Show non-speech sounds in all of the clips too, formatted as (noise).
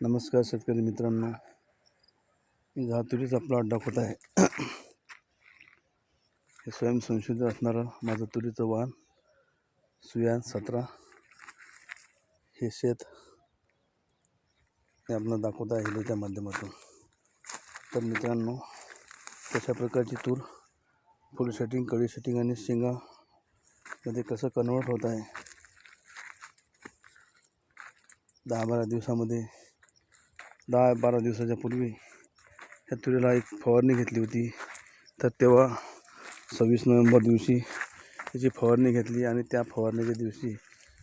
नमस्कार शेतकरी मित्रांनो. मी तुरीचा प्लॉट दाखवत आहे. हे स्वयंसंशोधित असणारं माझं तुरीचं वाण सुयान सतरा हे शेत हे आपलं दाखवत आहे हिलेच्या माध्यमातून. तर मित्रांनो कशा प्रकारची तूर फुल सेटिंग कळी सेटिंग आणि शेंगामध्ये कसं कन्वर्ट होत आहे? दहा बारा दिवसामध्ये दहा बारा दिवसाच्या पूर्वी ह्या तुरीला एक फवारणी घेतली होती. तर तेव्हा सव्वीस नोव्हेंबर दिवशी त्याची फवारणी घेतली आणि त्या फवारणीच्या दिवशी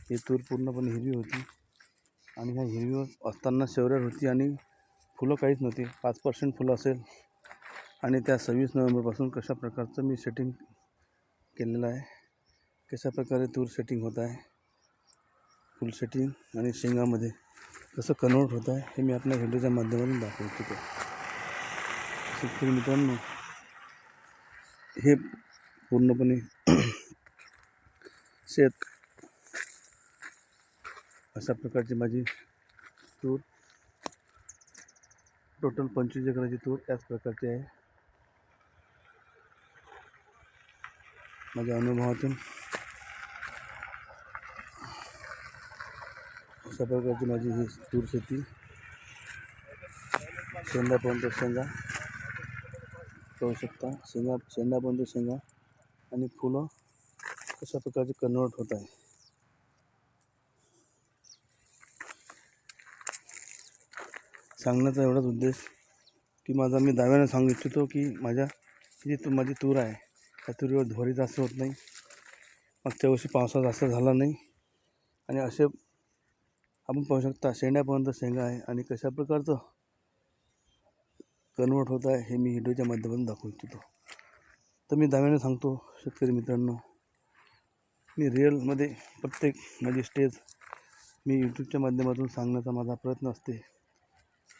ही तूर पूर्णपणे हिरवी होती. आणि ह्या हिरवी असताना शेवऱ्यावर होती आणि फुलं काहीच नव्हती. पाच पर्सेंट फुलं असेल. आणि त्या सव्वीस नोव्हेंबरपासून कशा प्रकारचं मी सेटिंग केलेलं आहे? कशा प्रकारे तूर सेटिंग होत आहे? फुल सेटिंग आणि शेंगामध्ये. कसं कन्वर्ट होत आहे हे मी आपल्या व्हिडिओच्या माध्यमातून दाखवू इच्छितो शेतकरी मित्रांनो हे पूर्णपणे (clears throat) शेत अशा प्रकारची माझी तूर टोटल पंचवीस एकराची तूर याच प्रकारची आहे. माझ्या अनुभवातून अशा प्रकारची माझी ही तूर शेती. शेंगापर्यंत शेंगा. पाहू शकता. शेंगा शेंगापर्यंत शेंगा आणि फुलं अशा प्रकारचे कन्वर्ट होत आहे. सांगण्याचा एवढाच उद्देश की माझा मी दाव्याने सांगू इच्छितो की माझ्या जी तू माझी तूर आहे त्या तुरीवर धोरी जास्त होत नाही. मागच्या वर्षी पावसा जास्त झाला नाही. आणि असे आपण पाहू शकता शेंड्यापर्यंत शेंगा आहे आणि कशा प्रकारचं कन्वर्ट होत आहे हे मी व्हिडिओच्या माध्यमातून दाखवू इच्छितो तर मी दाव्याने सांगतो शेतकरी मित्रांनो मी रिअलमध्ये प्रत्येक माझी स्टेज मी यूट्यूबच्या माध्यमातून सांगण्याचा माझा प्रयत्न असते.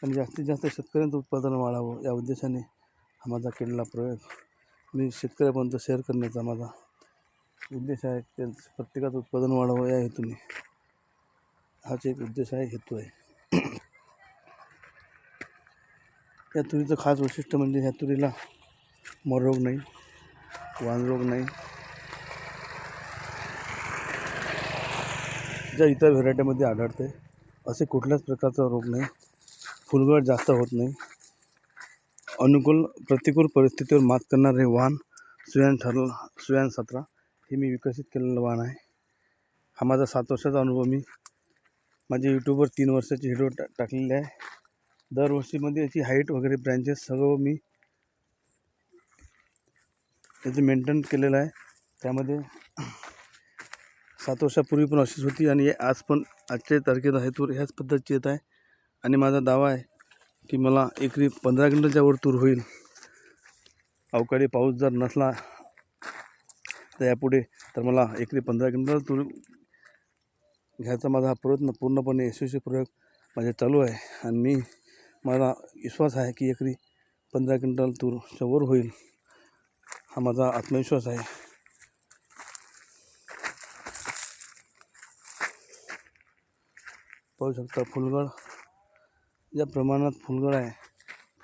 आणि जास्तीत जास्त शेतकऱ्यांचं उत्पादन वाढावं या उद्देशाने हा माझा केलेला प्रयोग मी शेतकऱ्यापर्यंत शेअर करण्याचा माझा उद्देश आहे. त्यांचं प्रत्येकाचं उत्पादन वाढावं या हेतूने. हाच एक उद्देश आहे हेतू आहे. या तुरीचं खास वैशिष्ट्य म्हणजे ह्या तुरीला मरोग नाही वानरोग नाही. ज्या इतर व्हेरायटीमध्ये आढळते असे कुठल्याच प्रकारचा रोग नाही. फुलगळ जास्त होत नाही. अनुकूल प्रतिकूल परिस्थितीवर मात करणारे वाहन सुयान ठरलं सुयान सतरा हे मी विकसित केलेलं वाहन आहे. हा माझा सात वर्षाचा अनुभव मी माझ्या यूट्यूबवर तीन वर्षाचे हिडो टा टाकलेली आहे. दरवर्षीमध्ये याची हाईट वगैरे ब्रँचेस सगळं मी याचं मेंटेन केलेलं आहे. त्यामध्ये सात वर्षापूर्वी पण अशीच होती आणि आज पण आजच्या तारखेत आहे तूर ह्याच पद्धतीची येत आहे. आणि माझा दावा आहे की मला एकरी पंधरा क्विंटलच्या वर तूर होईल. अवकाळी पाऊस जर नसला तर यापुढे तर मला एकरी पंधरा क्विंटल तूर घ्यायचा माझा हा प्रयत्न पूर्णपणे यशस्वी प्रयोग माझे चालू आहे. आणि मी मला विश्वास आहे की एकरी पंधरा क्विंटल तूरच्या वर होईल हा माझा आत्मविश्वास आहे. पाहू शकता फुलगड ज्या प्रमाणात फुलगड आहे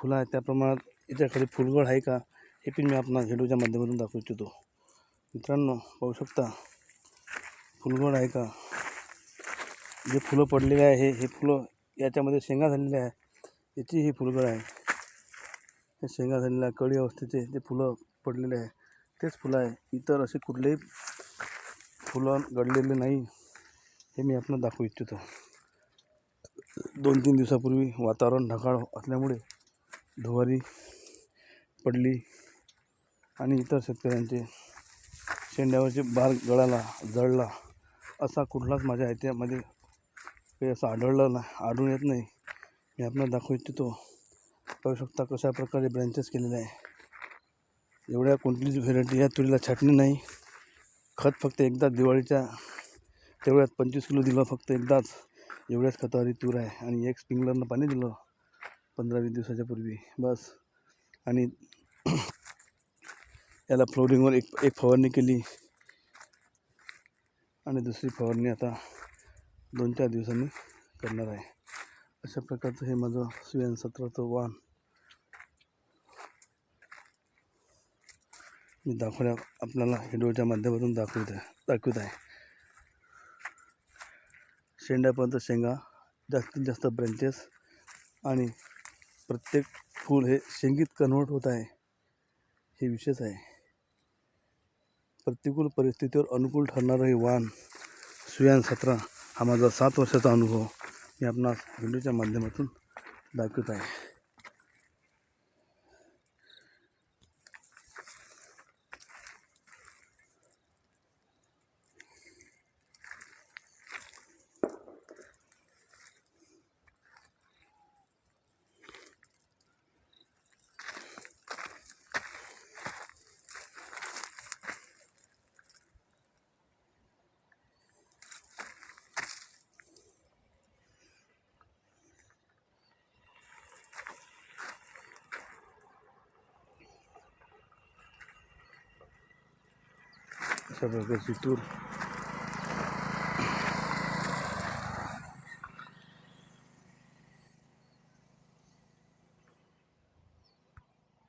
फुलं आहे त्या प्रमाणात याच्याकडे फुलगड आहे का हे पण मी आपला व्हिडिओच्या माध्यमातून दाखवू इच्छितो. मित्रांनो पाहू शकता फुलगड आहे का जे फुलं पडलेले आहे हे हे फुलं याच्यामध्ये शेंगा झालेल्या आहे. याची ही फुलगळ आहे हे शेंगा झालेल्या कळी अवस्थेचे जे फुलं पडलेले आहे तेच फुलं आहे. इतर असे कुठलेही फुलं गडलेले नाही हे मी आपण दाखवू इच्छितो. दोन तीन दिवसापूर्वी वातावरण ढगाळ असल्यामुळे धुवारी पडली आणि इतर शेतकऱ्यांचे शेंड्यावरचे बार गळाला जळला असा कुठलाच माझ्या आयत्यामध्ये काही असं आढळलं ना आढळून येत नाही. मी आपल्याला दाखवू इच्छितो पाहू शकता कशा प्रकारे ब्रँचेस केलेले आहे. एवढ्या कोणतीच व्हेरायटी या तुरीला छाटणी नाही. खत फक्त एकदा दिवाळीच्या तेवढ्यात पंचवीस किलो दिलं फक्त एकदाच. एवढ्याच खतावरी तूर आहे आणि एक स्प्रिंकलरनं पाणी दिलं पंधरा वीस दिवसाच्या पूर्वी. बस. आणि (clears throat) याला फ्लोरिंगवर एक एक फवारणी केली. आणि दुसरी फवारणी आता दोन चार दिवसांनी करणार आहे. अशा प्रकारचं हे माझं सुयन सत्राचं वाहन. मी दाखवण्या आपल्याला व्हिडिओच्या माध्यमातून दाखवत आहे दाखवत आहे. शेंड्यापर्यंत शेंगा जास्तीत जास्त ब्रँचेस आणि प्रत्येक फूल हे शेंगीत कन्वर्ट होत आहे. हे विशेष आहे. प्रतिकूल परिस्थितीवर अनुकूल ठरणारं हे वाहन सुयान सतरा. हा माझा सात वर्षाचा अनुभव मी आपणास व्हिडिओच्या माध्यमातून दाखवत आहे. अशा प्रकारची टूर